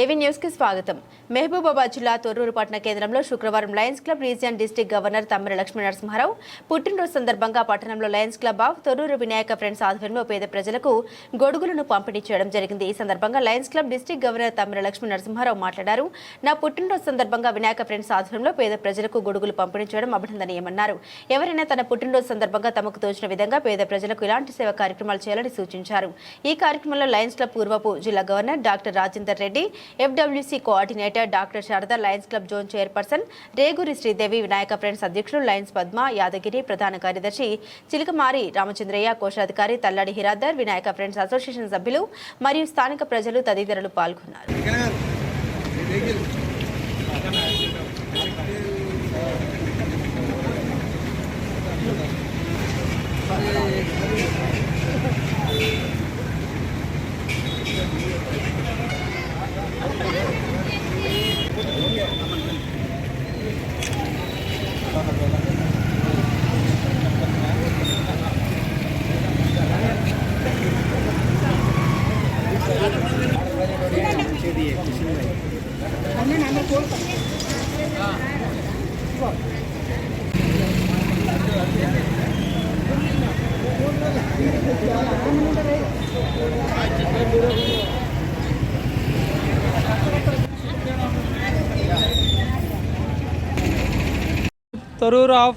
ఏవీ న్యూస్కి స్వాగతం. మహబూబాబాద్ జిల్లా తొర్రూరు పట్టణ కేంద్రంలో శుక్రవారం Lions club region district governor Tammira Lakshmi Narasimha Rao పుట్టినరోజు సందర్భంగా పట్టణంలో Lions club of Thorrur Vinayaka friends ఆధ్వర్యంలో పేద ప్రజలకు గొడుగులను పంపిణీ చేయడం జరిగింది. ఈ సందర్భంగా Lions club district governor Tammira Lakshmi Narasimha Rao మాట్లాడారు. నా పుట్టినరోజు సందర్భంగా వినాయక ఫ్రెండ్స్ ఆధ్వర్యంలో పేద ప్రజలకు గొడుగులు పంపిణీ చేయడం అభినందనీయమన్నారు. ఎవరైనా తన పుట్టినరోజు సందర్భంగా తమకు తోచిన విధంగా పేద ప్రజలకు ఇలాంటి సేవ కార్యక్రమాలు చేయాలని సూచించారు. ఈ కార్యక్రమంలో లయన్స్ క్లబ్ పూర్వపు జిల్లా governor doctor Rajender Reddy FWC coordinator doctor Sharada Lions club zone chairperson Reguri Sridevi Vinayaka friends అధ్యక్షులు లయన్స్ పద్మ యాదగిరి ప్రధాన కార్యదర్శి చిలకమారి రామచంద్రయ్య కోశాధికారి తల్లడి హిరాదర్ వినాయక ఫ్రెండ్స్ అసోసియేషన్ సభ్యులు మరియు స్థానిక ప్రజలు తదితరులు పాల్గొన్నారు. Tarur of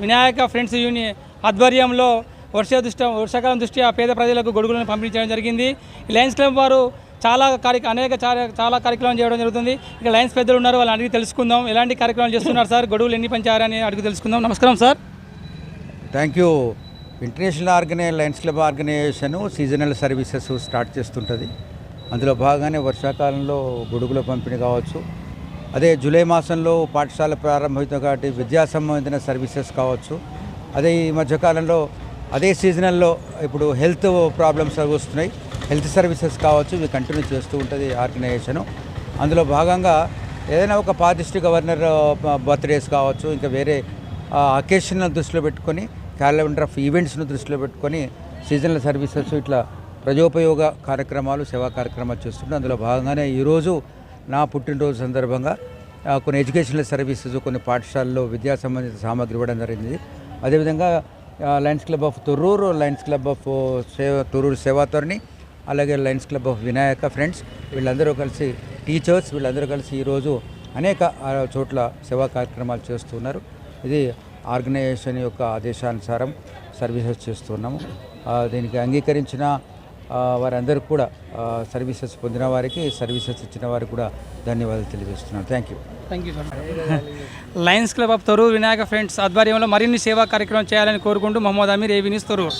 Vinayaka friends union ఆధ్వర్యంలో వర్ష దృష్టి వర్షాకాలం దృష్ట్యా పేద ప్రజలకు గొడుగులను పంపిణీ చేయడం జరిగింది. ఈ లయన్స్ క్లబ్ వారు చాలా కార్య అనేక చాలా కార్యక్రమాలు చేయడం జరుగుతుంది. ఇక లయన్స్ పెద్దలు ఉన్నారు వాళ్ళని అడిగి తెలుసుకుందాం. ఎలాంటి కార్యక్రమాలు చేస్తున్నారు సార్? గొడుగులు ఎన్ని పంచారని అడిగి తెలుసుకుందాం. నమస్కారం sir. Thank you international ఆర్గనై Lions club organization seasonal services start చేస్తుంటుంది. అందులో భాగంగానే వర్షాకాలంలో గొడుగుల పంపిణీ కావచ్చు. అదే జూలై మాసంలో పాఠశాల ప్రారంభమవుతుంది కాబట్టి విద్యా సంబంధించిన సర్వీసెస్ కావచ్చు. అదే ఈ మధ్యకాలంలో అదే సీజనల్లో ఇప్పుడు హెల్త్ ప్రాబ్లమ్స్ వస్తున్నాయి. హెల్త్ సర్వీసెస్ కావచ్చు ఇవి కంటిన్యూ చేస్తూ ఉంటుంది ఆర్గనైజేషను. అందులో భాగంగా ఏదైనా ఒక పాజిస్టివ్ గవర్నర్ బర్త్డేస్ కావచ్చు ఇంకా వేరే అకేషన్ దృష్టిలో పెట్టుకొని క్యాలెండర్ ఆఫ్ ఈవెంట్స్ను దృష్టిలో పెట్టుకొని సీజనల్ సర్వీసెస్ ఇట్లా ప్రజోపయోగ కార్యక్రమాలు సేవా కార్యక్రమాలు చేస్తుంటే అందులో భాగంగానే ఈరోజు నా పుట్టినరోజు సందర్భంగా కొన్ని ఎడ్యుకేషనల్ సర్వీసెస్ కొన్ని పాఠశాలలో విద్యా సంబంధిత సామాగ్రి ఇవ్వడం జరిగింది. అదేవిధంగా Lions club of Turrur Lions club of సేవ తుర్రూరు సేవాతోరణి అలాగే Lions club of Vinayaka friends వీళ్ళందరూ కలిసి టీచర్స్ వీళ్ళందరూ కలిసి ఈరోజు అనేక చోట్ల సేవా కార్యక్రమాలు చేస్తున్నారు ఇది ఆర్గనైజేషన్ యొక్క ఆదేశానుసారం సర్వీసెస్ చేస్తున్నాము దీనికి అంగీకరించిన వారందరికీ కూడా సర్వీసెస్ పొందిన వారికి సర్వీసెస్ ఇచ్చిన వారికి కూడా ధన్యవాదాలు తెలియజేస్తున్నాను. Thank you thank you sir Lions club of Torrur Vinayaka friends ఆధ్వర్యంలో మరిన్ని సేవా కార్యక్రమం చేయాలని కోరుకుంటూ మహమ్మద్ అమీర్ ఏవీ న్యూస్ తొరూరు.